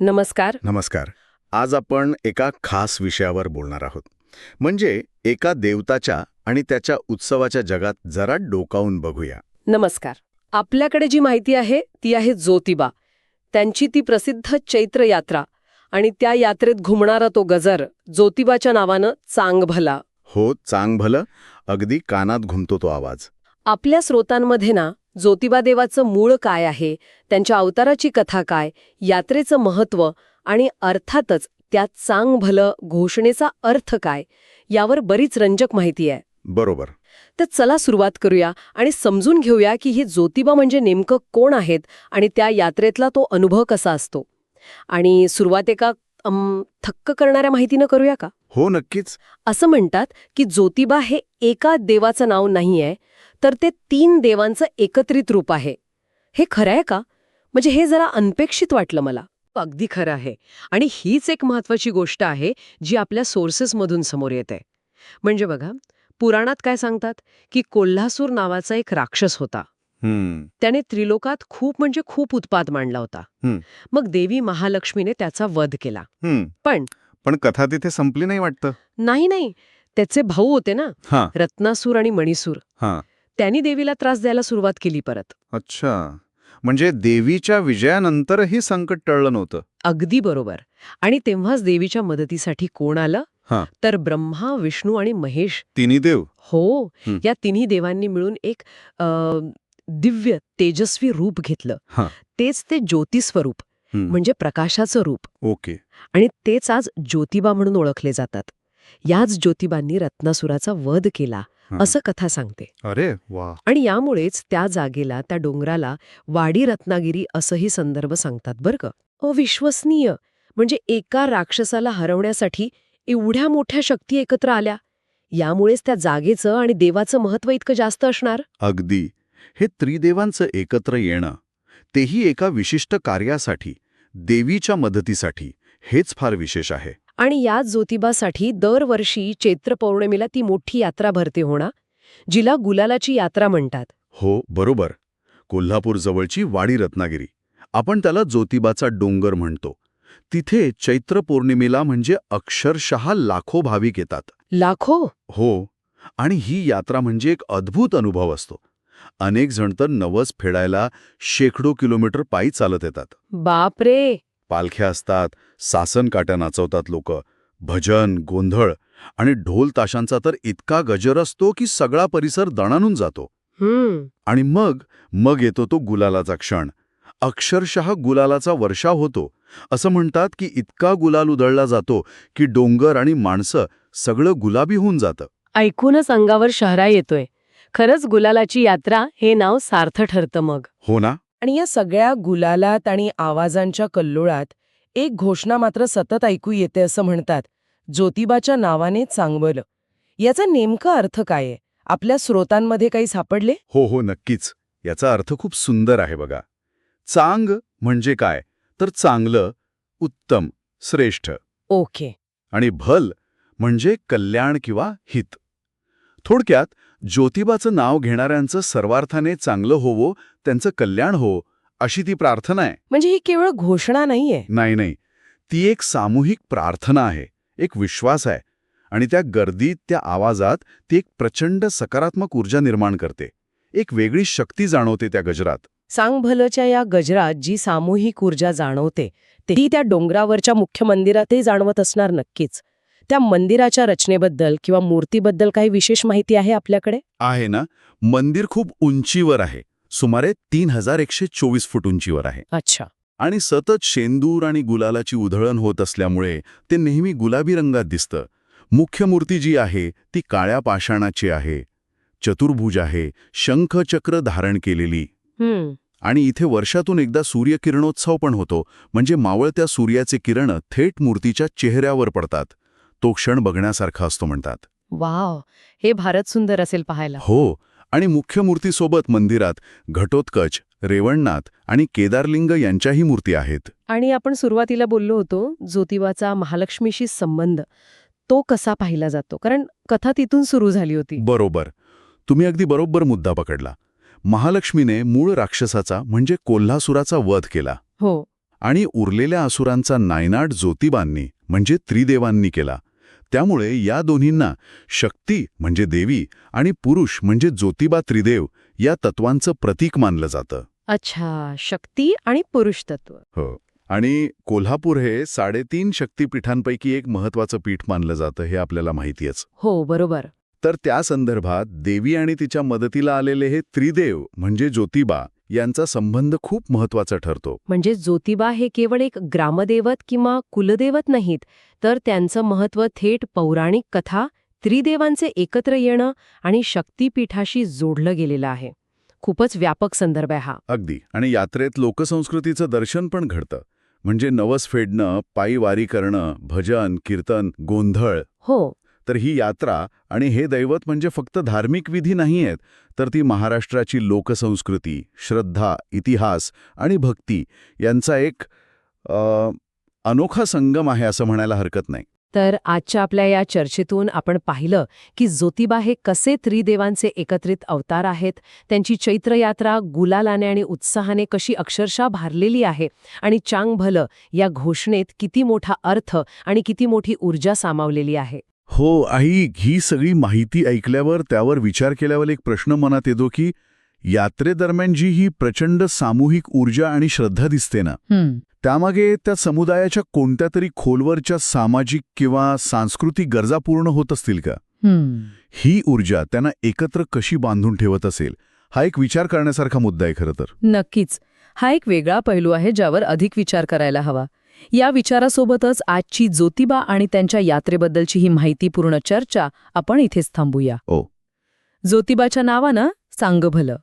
नमस्कार. नमस्कार. आज आपण एका खास विषयावर बोलणार आहोत. म्हणजे एका देवताच्या आणि त्याच्या उत्सवाच्या जगात जरा डोकावून बघूया. नमस्कार. आपल्याकडे जी माहिती आहे ती आहे ज्योतिबा. त्यांची ती प्रसिद्ध चैत्र यात्रा आणि त्या यात्रेत घुमणारा तो गजर ज्योतिबाच्या नावानं चांगभला. हो चांग भलं अगदी कानात घुमतो तो आवाज. आपल्या स्रोतांमध्ये ना ज्योतिबा देवाचं मूळ काय आहे त्यांच्या अवताराची कथा काय यात्रेचं महत्त्व आणि अर्थातच त्यात चांग भलं घोषणेचा अर्थ काय यावर बरीच रंजक माहिती आहे. बरोबर. तर चला सुरुवात करूया आणि समजून घेऊया की हे ज्योतिबा म्हणजे नेमकं कोण आहेत आणि त्या यात्रेतला तो अनुभव कसा असतो. आणि सुरुवात एका थक्क करणाऱ्या माहितीनं करूया का? हो नक्कीच. असं म्हणतात की ज्योतिबा हे एका देवाचं नाव नाहीये तर ते तीन देवांचं एकत्रित रूप आहे. हे खरं आहे का? म्हणजे हे जरा अनपेक्षित वाटलं मला. अगदी खरं आहे. आणि हीच एक महत्वाची गोष्ट आहे जी आपल्या सोर्सेसमधून समोर येते. म्हणजे बघा पुराणात काय सांगतात की कोल्हासूर नावाचा एक राक्षस होता. त्याने त्रिलोकात खूप म्हणजे खूप उत्पाद मांडला होता. मग देवी महालक्ष्मीने त्याचा वध केला. पण पण कथा तिथे संपली नाही वाटतं. नाही नाही. त्याचे भाऊ होते ना. रत्नासूर आणि मणिसूर. हा. त्यांनी देवीला त्रास द्यायला सुरुवात केली परत. अच्छा. म्हणजे देवीच्या विजयानंतरही संकट टळलं नव्हतं? अगदी बरोबर. आणि तेव्हाच देवीच्या मदतीसाठी कोण आलं? हा. तर ब्रह्मा विष्णू आणि महेश. तिन्ही देव? हो. हं. या तिन्ही देवांनी मिळून एक अ, दिव्य तेजस्वी रूप घेतलं. हा. तेच ते ज्योतिस्वरूप. हम्म. म्हणजे प्रकाशाचं रूप. ओके. आणि तेच आज ज्योतिबा म्हणून ओळखले जातात. याच ज्योतिबांनी रत्नासुराचा वध केला. असं कथा सांगते. अरे वा. आणि यामुळेच त्या जागेला त्या डोंगराला वाडी रत्नागिरी असंही संदर्भ सांगतात बरं का. अविश्वसनीय. म्हणजे एका राक्षसाला हरवण्यासाठी एवढ्या मोठ्या शक्ती एकत्र आल्या. यामुळेच त्या जागेचं आणि देवाचं महत्त्व इतकं जास्त असणार? अगदी. हे त्रिदेवांचं एकत्र येणं तेही एका विशिष्ट कार्यासाठी देवीच्या मदतीसाठी हेच फार विशेष आहे. आणि याच ज्योतिबासाठी दरवर्षी चैत्र पौर्णिमेला ती मोठी यात्रा भरते होणार जिला गुलालाची यात्रा म्हणतात. हो बरोबर. कोल्हापूर जवळची वाडी रत्नागिरी. आपण त्याला ज्योतिबाचा डोंगर म्हणतो. तिथे चैत्र पौर्णिमेला म्हणजे अक्षरशः लाखो भाविक येतात. लाखो? हो आणि ही यात्रा म्हणजे एक अद्भुत अनुभव असतो. अनेक जण तर नवस फेडायला शेकडो किलोमीटर पायी चालत येतात. बापरे! पालख्या असतात सासन काट्या नाचवतात लोक भजन गोंधळ आणि ढोल ताशांचा तर इतका गजर असतो की सगळा परिसर दणानून जातो. आणि मग मग येतो तो गुलालाचा क्षण. अक्षरशः गुलालाचा वर्षाव होतो. असं म्हणतात की इतका गुलाल उधळला जातो की डोंगर आणि माणसं सगळं गुलाबी होऊन जातं. ऐकूनच अंगावर शहरा येतोय. खरंच गुलालाची यात्रा हे नाव सार्थ ठरतं मग. हो ना? आणि या सगळ्या गुलालात आणि आवाजांच्या कल्लोळात एक घोषणा मात्र सतत ऐकू येते असं म्हणतात ज्योतिबाच्या नावाने चांगवलं. याचा नेमका अर्थ काय आहे? आपल्या स्रोतांमध्ये काही सापडले? हो हो नक्कीच. याचा अर्थ खूप सुंदर आहे बघा. चांग म्हणजे काय? तर चांगलं उत्तम श्रेष्ठ. ओके. आणि भल म्हणजे कल्याण किंवा हित. थोडक्यात ज्योतिबाचं नाव घेणाऱ्यांचं सर्वार्थाने चांगलं होवो त्यांचं कल्याण हो अशी ती प्रार्थना आहे. म्हणजे ही केवळ घोषणा नाहीये? नाही नाही. ती एक सामूहिक प्रार्थना आहे एक विश्वास आहे. आणि त्या गर्दीत त्या आवाजात ती एक प्रचंड सकारात्मक ऊर्जा निर्माण करते. एक वेगळी शक्ती जाणवते त्या गजरात. सांग भलच्या या गजरात जी सामूहिक ऊर्जा जाणवते ती त्या डोंगरावरच्या मुख्य मंदिरातही जाणवत असणार नक्कीच. त्या मंदिराच्या रचनेबद्दल किंवा मूर्तीबद्दल काही विशेष माहिती आहे आपल्याकडे? आहे ना. मंदिर खूप उंचीवर आहे. सुमारे तीन हजार एकशे चोवीस फूट उंचीवर आहे. अच्छा. आणि सतत शेंदूर आणि गुलालाची उधळण होत असल्यामुळे ते नेहमी गुलाबी रंगात दिसतं. मुख्य मूर्ती जी आहे ती काळ्या पाषाणाची आहे. चतुर्भुज आहे. शंखचक्र धारण केलेली. आणि इथे वर्षातून एकदा सूर्यकिरणोत्सव पण होतो. म्हणजे मावळत्या सूर्याचे किरण थेट मूर्तीच्या चेहऱ्यावर पडतात. तो क्षण बघण्यासारखा असतो म्हणतात. वाव हे भारत सुंदर असेल पाहायला. हो आणि मुख्य मूर्तीसोबत मंदिरात घटोत्कच रेवणनाथ आणि केदारलिंग यांच्याही मूर्ती आहेत. आणि आपण सुरुवातीला बोललो होतो ज्योतिबाचा महालक्ष्मीशी संबंध. तो कसा पाहिला जातो? कारण कथा तिथून सुरू झाली होती. बरोबर. तुम्ही अगदी बरोबर मुद्दा पकडला. महालक्ष्मीने मूळ राक्षसाचा म्हणजे कोल्हासुराचा वध केला. हो. आणि उरलेल्या असुरांचा नायनाट ज्योतिबांनी म्हणजे त्रिदेवांनी केला. त्यामुळे या दोन्हींना शक्ती म्हणजे देवी आणि पुरुष म्हणजे ज्योतिबा त्रिदेव या तत्वांचं प्रतीक मानलं जातं. अच्छा शक्ती आणि पुरुष तत्व. हो आणि कोल्हापूर हे साडेतीन शक्तीपीठांपैकी एक महत्वाचं पीठ मानलं जातं हे आपल्याला माहितीच हो बरोबर. तर त्या संदर्भात देवी आणि तिच्या मदतीला आलेले हे त्रिदेव म्हणजे ज्योतिबा यांचा संबंध खूप महत्त्वाचा ठरतो. म्हणजे ज्योतिबा हे केवळ एक ग्रामदेवत किंवा कुलदेवत नाहीत तर त्यांचं महत्त्व थेट पौराणिक कथा त्रिदेवांचे एकत्र येणं आणि शक्तीपीठाशी जोडलं गेलेलं आहे. खूपच व्यापक संदर्भ आहे हा. अगदी. आणि यात्रेत लोकसंस्कृतीचं दर्शन पण घडतं. म्हणजे नवस फेडणं पायी वारी करणं भजन कीर्तन गोंधळ. हो. तर ही यात्रा आणि हे दैवत म्हणजे फक्त धार्मिक विधी नाही आहेत तर ती महाराष्ट्राची लोकसंस्कृती श्रद्धा इतिहास आणि भक्ती यांचा एक आ, अनोखा संगम आहे असं म्हणायला हरकत नाही. तर आजच्या आपल्या या चर्चेतून आपण पाहिलं की ज्योतिबा हे कसे त्रिदेवांचे एकत्रित अवतार आहेत त्यांची चैत्रयात्रा गुलालाने आणि उत्साहाने कशी अक्षरशः भारलेली आहे आणि चांग भलं या घोषणेत किती मोठा अर्थ आणि किती मोठी ऊर्जा सामावलेली आहे. हो आई ही सगळी माहिती ऐकल्यावर त्यावर विचार केल्यावर एक प्रश्न मनात येतो की यात्रेदरम्यान जी ही प्रचंड सामूहिक ऊर्जा आणि श्रद्धा दिसते ना त्यामागे त्या समुदायाच्या कोणत्या तरी खोलवरच्या सामाजिक किंवा सांस्कृतिक गरजा पूर्ण होत असतील का? ही ऊर्जा त्यांना एकत्र कशी बांधून ठेवत असेल? हा एक विचार करण्यासारखा मुद्दा आहे खरं तर. नक्कीच. हा एक वेगळा पैलू आहे ज्यावर अधिक विचार करायला हवा. या विचारासोबतच आजची ज्योतिबा आणि त्यांच्या यात्रेबद्दलची ही माहितीपूर्ण चर्चा आपण इथेच थांबूया ओ. ज्योतिबाच्या नावानं सांग भलं